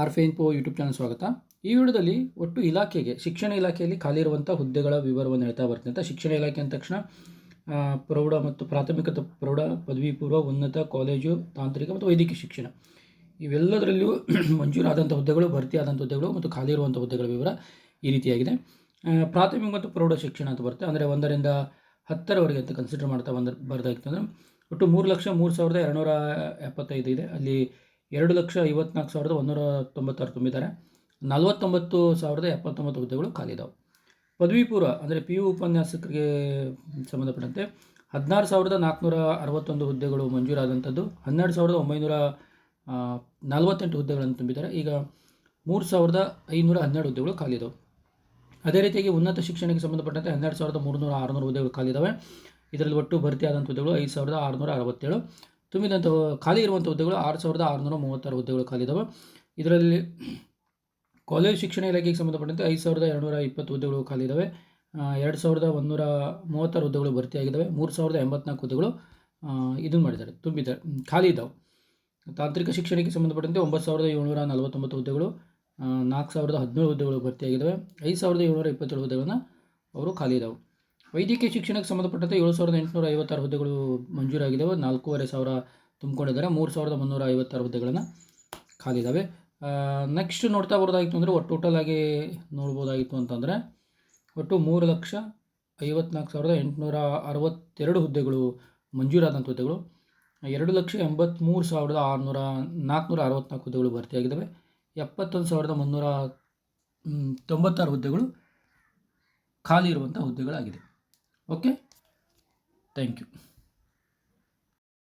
ಆರ್ಫೇನ್ ಪೋ YouTube channel ಸ್ವಾಗತ. ಈ ವಿಡಿಯೋದಲ್ಲಿ ಒಟ್ಟು ಇಲಾಖೆಗೆ, ಶಿಕ್ಷಣ ಇಲಾಖೆಯಲ್ಲಿ ಖಾಲಿ ಇರುವಂಥ ಹುದ್ದೆಗಳ ವಿವರವನ್ನು ಹೇಳ್ತಾ ಬರ್ತೀನಿ. ಅಂತ ಶಿಕ್ಷಣ ಇಲಾಖೆ ಅಂದ ತಕ್ಷಣ ಪ್ರೌಢ ಮತ್ತು ಪ್ರಾಥಮಿಕ ಪ್ರೌಢ ಪದವಿ ಪೂರ್ವ ಉನ್ನತ ಕಾಲೇಜು, ತಾಂತ್ರಿಕ ಮತ್ತು ವೈದ್ಯಕೀಯ ಶಿಕ್ಷಣ. ಇವೆಲ್ಲದರಲ್ಲಿಯೂ ಮಂಜೂರಾದಂಥ ಹುದ್ದೆಗಳು, ಭರ್ತಿಯಾದಂಥ ಹುದ್ದೆಗಳು ಮತ್ತು ಖಾಲಿ ಇರುವಂಥ ಹುದ್ದೆಗಳ ವಿವರ ಈ ರೀತಿಯಾಗಿದೆ. ಪ್ರಾಥಮಿಕ ಮತ್ತು ಪ್ರೌಢ ಶಿಕ್ಷಣ ಅಂತ ಬರುತ್ತೆ. ಅಂದರೆ ಒಂದರಿಂದ ಹತ್ತರವರೆಗೆ ಅಂತ ಕನ್ಸಿಡರ್ ಮಾಡ್ತಾ ಬಂದ, ಬರ್ದಾಗಿತ್ತು ಅಂದರೆ ಒಟ್ಟು ಮೂರು ಲಕ್ಷ ಮೂರು ಸಾವಿರದ ಎರಡುನೂರ ಎಪ್ಪತ್ತೈದು ಇದೆ. ಅಲ್ಲಿ ಎರಡು ಲಕ್ಷ ಐವತ್ನಾಲ್ಕು ಸಾವಿರದ ಒಂದೂರ ತೊಂಬತ್ತಾರು ತುಂಬಿದ್ದಾರೆ. ನಲವತ್ತೊಂಬತ್ತು ಸಾವಿರದ ಎಪ್ಪತ್ತೊಂಬತ್ತು ಹುದ್ದೆಗಳು ಖಾಲಿದಾವೆ ಪದವಿ ಪೂರ್ವ ಅಂದರೆ ಪಿ ಯು ಉಪನ್ಯಾಸಕರಿಗೆ ಸಂಬಂಧಪಟ್ಟಂತೆ ಹದಿನಾರು ಸಾವಿರದ ನಾಲ್ಕುನೂರ ಅರವತ್ತೊಂದು ಹುದ್ದೆಗಳು ಮಂಜೂರಾದಂಥದ್ದು. ಹನ್ನೆರಡು ಸಾವಿರದ ಒಂಬೈನೂರ ನಲವತ್ತೆಂಟು ಹುದ್ದೆಗಳನ್ನು ತುಂಬಿದ್ದಾರೆ. ಈಗ ಮೂರು ಸಾವಿರದ ಐನೂರ ಹನ್ನೆರಡು ಹುದ್ದೆಗಳು ಖಾಲಿದವು ಅದೇ ರೀತಿಯಾಗಿ ಉನ್ನತ ಶಿಕ್ಷಣಕ್ಕೆ ಸಂಬಂಧಪಟ್ಟಂತೆ ಹನ್ನೆರಡು ಸಾವಿರದ ಮೂರುನೂರ ಆರುನೂರು ಹುದ್ದೆಗಳು ಖಾಲಿದಾವೆ ಇದರಲ್ಲಿ ಒಟ್ಟು ಭರ್ತಿಯಾದಂಥ ಹುದ್ದೆಗಳು ಐದು ಸಾವಿರದ ಆರುನೂರ ಅರವತ್ತೇಳು. ತುಂಬಿದಂಥ ಖಾಲಿ ಇರುವಂಥ ಹುದ್ದೆಗಳು ಆರು ಸಾವಿರದ ಆರುನೂರ ಮೂವತ್ತಾರು ಹುದ್ದೆಗಳು ಖಾಲಿ ಇದ್ದಾವೆ ಇದರಲ್ಲಿ ಕಾಲೇಜು ಶಿಕ್ಷಣ ಇಲಾಖೆಗೆ ಸಂಬಂಧಪಟ್ಟಂತೆ ಐದು ಸಾವಿರದ ಎರಡುನೂರ ಇಪ್ಪತ್ತು ಹುದ್ದೆಗಳು ಖಾಲಿ ಇದ್ದಾವೆ ಎರಡು ಸಾವಿರದ ಒಂದೂರ ಮೂವತ್ತಾರು ಹುದ್ದೆಗಳು ಭರ್ತಿಯಾಗಿದ್ದಾವೆ ಮೂರು ಸಾವಿರದ ಎಂಬತ್ನಾಲ್ಕು ಹುದ್ದೆಗಳು ಇದನ್ನು ಮಾಡಿದ್ದಾರೆ, ತುಂಬಿದ್ದಾರೆ, ಖಾಲಿ ಇದ್ದಾವೆ ತಾಂತ್ರಿಕ ಶಿಕ್ಷಣಕ್ಕೆ ಸಂಬಂಧಪಟ್ಟಂತೆ ಒಂಬತ್ತು ಸಾವಿರದ ಏಳ್ನೂರ ನಲವತ್ತೊಂಬತ್ತು ಹುದ್ದೆಗಳು ನಾಲ್ಕು ಸಾವಿರದ ಹದಿನೇಳು ಹುದ್ದೆಗಳು ಭರ್ತಿಯಾಗಿದ್ದಾವೆ ಐದು ಸಾವಿರದ ಏಳ್ನೂರ ಇಪ್ಪತ್ತೇಳು ಹುದ್ದೆಗಳನ್ನು ಅವರು ಖಾಲಿ ಇದ್ದಾವೆ ವೈದ್ಯಕೀಯ ಶಿಕ್ಷಣಕ್ಕೆ ಸಂಬಂಧಪಟ್ಟಂತೆ ಏಳು ಸಾವಿರದ ಎಂಟುನೂರ ಐವತ್ತಾರು ಹುದ್ದೆಗಳು ಮಂಜೂರಾಗಿದ್ದಾವೆ. ನಾಲ್ಕೂವರೆ ಸಾವಿರ ತುಂಬಿಕೊಂಡಿದ್ದಾರೆ. ಮೂರು ಸಾವಿರದ ಮುನ್ನೂರ ಐವತ್ತಾರು ಹುದ್ದೆಗಳನ್ನು ಖಾಲಿ ಇದ್ದಾವೆ ನೆಕ್ಸ್ಟ್ ನೋಡ್ತಾ ಬರೋದಾಗಿತ್ತು ಅಂದರೆ ಒಟ್ಟು ಟೋಟಲ್ ಆಗಿ ನೋಡ್ಬೋದಾಗಿತ್ತು ಅಂತಂದರೆ ಒಟ್ಟು ಮೂರು ಲಕ್ಷ ಐವತ್ನಾಲ್ಕು ಸಾವಿರದ ಎಂಟುನೂರ ಅರವತ್ತೆರಡು ಹುದ್ದೆಗಳು ಮಂಜೂರಾದಂಥ ಹುದ್ದೆಗಳು. ಎರಡು ಲಕ್ಷ ಎಂಬತ್ತ್ಮೂರು ಸಾವಿರದ ಆರುನೂರ, ನಾಲ್ಕುನೂರ ಅರವತ್ನಾಲ್ಕು ಹುದ್ದೆಗಳು ಭರ್ತಿಯಾಗಿದ್ದಾವೆ. ಎಪ್ಪತ್ತೊಂದು ಸಾವಿರದ ಮುನ್ನೂರ ತೊಂಬತ್ತಾರು ಹುದ್ದೆಗಳು ಖಾಲಿ ಇರುವಂಥ ಹುದ್ದೆಗಳಾಗಿದೆ. Okay thank you